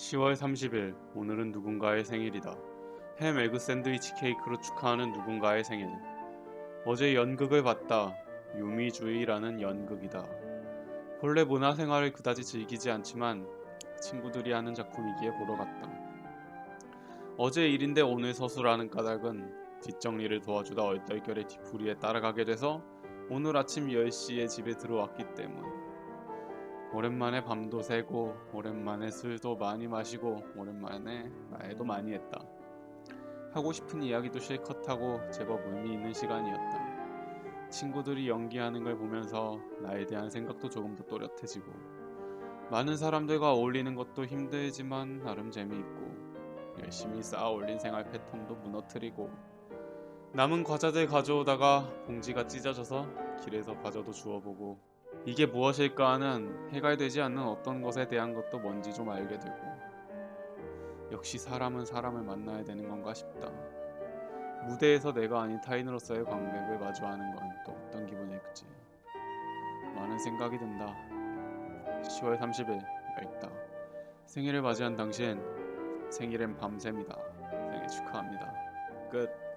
10월 30일 오늘은 누군가의 생일이다. 햄 에그 샌드위치 케이크로 축하하는 누군가의 생일. 어제 연극을 봤다. 유미주의라는 연극이다. 본래 문화 생활을 그다지 즐기지 않지만 친구들이 하는 작품이기에 보러 갔다. 어제 일인데 오늘 서수라는 까닭은 뒷정리를 도와주다 얼떨결에 뒤풀이에 따라가게 돼서 오늘 아침 10시에 집에 들어왔기 때문. 오랜만에 밤도 새고 오랜만에 술도 많이 마시고 오랜만에 말도 많이 했다. 하고 싶은 이야기도 실컷 하고 제법 의미 있는 시간이었다. 친구들이 연기하는 걸 보면서 나에 대한 생각도 조금 더 또렷해지고 많은 사람들과 어울리는 것도 힘들지만 나름 재미있고 열심히 쌓아 올린 생활 패턴도 무너뜨리고 남은 과자들 가져오다가 봉지가 찢어져서 길에서 과자도 주워보고 이게 무엇일까 하는 해갈되지 않는 어떤 것에 대한 것도 뭔지 좀 알게 되고 역시 사람은 사람을 만나야 되는 건가 싶다. 무대에서 내가 아닌 타인으로서의 관객을 마주하는 건 또 어떤 기분일지 많은 생각이 든다. 10월 30일 맑다. 생일을 맞이한 당신 생일엔 밤샘이다. 생일 축하합니다. 끝.